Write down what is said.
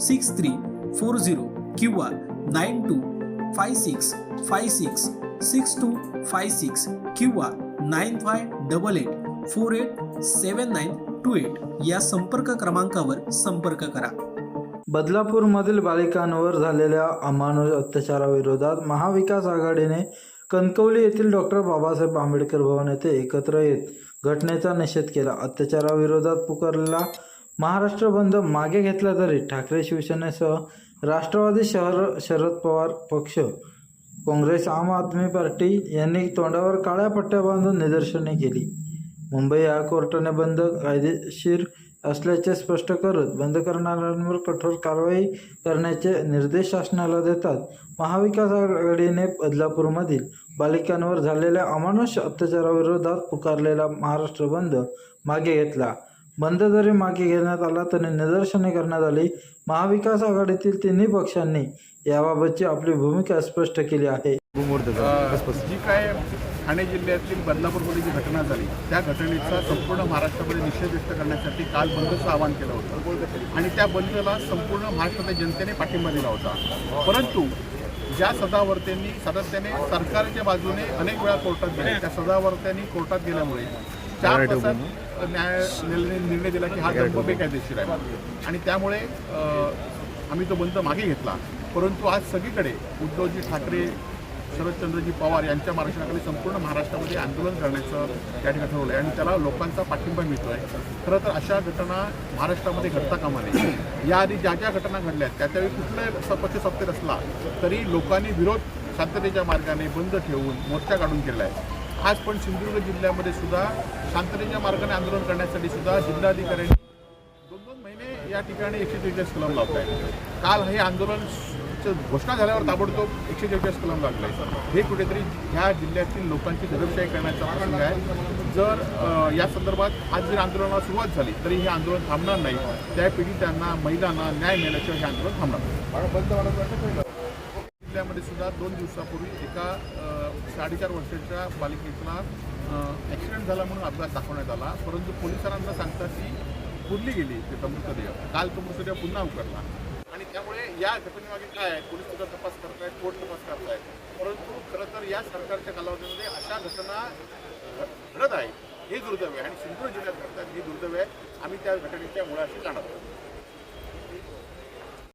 six three four zero किंवा nine two five six five six six two five six किंवा nine five double eight four eight seven nine two eight या संपर्क क्रमांकावर संपर्क करा. बदलापूरमधील बालिकांवर झालेल्या अमानुष अत्याचाराविरोधात महाविकास आघाडीने कणकवली येथील डॉक्टर बाबासाहेब आंबेडकर भवन येथे एकत्र येत घटनेचा निषेध केला. अत्याचाराविरोधात पुकारलेला महाराष्ट्र बंद मागे घेतला तरी ठाकरे शिवसेनेसह राष्ट्रवादी शहर शरद पवार पक्ष काँग्रेस आम आदमी पार्टी यांनी तोंडावर काळ्या पट्ट्या बांधून निदर्शने केली. मुंबई हायकोर्टाने बंद कायदेशीर असल्याचे स्पष्ट करत बंद करणाऱ्यांवर कठोर कारवाई करण्याचे निर्देश शासनाला देतात. महाविकास आघाडीने बदलापूरमधील बालिकांवर झालेल्या अमानुष अत्याचाराविरोधात पुकारलेला महाराष्ट्र बंद मागे घेतला. बंद जरी मागे घेण्यात आला तरी निदर्शने करण्यात आली. महाविकास आघाडीतील तिन्ही पक्षांनी याबाबतची आपली भूमिका स्पष्ट केली आहे. जी काय ठाणे जिल्ह्यातील बदलापूरमध्ये जी घटना झाली त्या घटनेचा संपूर्ण महाराष्ट्रामध्ये निषेध व्यक्त करण्यासाठी काल बंदचं आवाहन केलं होतं. आणि त्या बंदला संपूर्ण महाराष्ट्रातल्या जनतेने पाठिंबा दिला होता. परंतु ज्या सदावर्त्यांनी सातत्याने सरकारच्या बाजूने अनेक वेळा कोर्टात गेले. त्या सदावर्त्यांनी कोर्टात गेल्यामुळे चार तासात न्याय न्यायालयाने निर्णय दिला की हा दंभ बेकायदेशीर आहे. आणि त्यामुळे आम्ही तो बंद मागे घेतला. परंतु आज सगळीकडे उद्धवजी ठाकरे शरदचंद्रजी पवार यांच्या मार्गदर्शनाखाली संपूर्ण महाराष्ट्रामध्ये आंदोलन करण्याचं त्या ठिकाणी ठरवलं आहे आणि त्याला लोकांचा पाठिंबा मिळतो आहे खरं तर अशा घटना महाराष्ट्रामध्ये घडता कामा नये. याआधी ज्या ज्या घटना घडल्या त्या त्यावेळी कुठल्याही पक्ष सत्तेत असला तरी लोकांनी विरोध शांततेच्या मार्गाने बंद ठेवून मोर्चा काढून केला आहे. आज पण सिंधुदुर्ग जिल्ह्यामध्ये सुद्धा शांततेच्या मार्गाने आंदोलन करण्यासाठी सुद्धा जिल्हाधिकाऱ्यांनी दोन दोन महिने या ठिकाणी एकशे त्रेचाळीस कलम लावत आहे काल हे आंदोलन घोषणा झाल्यावर ताबडतोब एकशे त्रेचाळीस कलम लागलं. आहे हे कुठेतरी ह्या जिल्ह्यातील लोकांची दडपशाही करण्याचा प्रसंग आहे. जर या संदर्भात आज जर आंदोलनाला सुरुवात झाली तरी हे आंदोलन थांबणार नाही. त्या त्यांना महिलांना न्याय मिळण्याशिवाय हे आंदोलन थांबणार नाही. जिल्ह्यामध्ये सुद्धा दोन दिवसापूर्वी एका साडेचार वर्षाच्या बालिकेतला ॲक्सिडेंट झाला म्हणून अपघात दाखवण्यात आला. परंतु पोलिसांना सांगतात की पुरली गेली ते मृतदेह काल तो मृतदेह पुन्हा उकरला आणि त्यामुळे या घटनेमागे काय आहे? पोलीस सुद्धा तपास आहेत कोर्ट तपास करतायत. परंतु खरं तर या सरकारच्या कालावधीमध्ये अशा घटना घडत आहे हे दुर्दैव आहे. आणि सिंधुदुर्ग जिल्ह्यात घडत आहेत हे दुर्दैव आहे. आम्ही त्या घटनेच्या मुळाशी जाणार आहोत.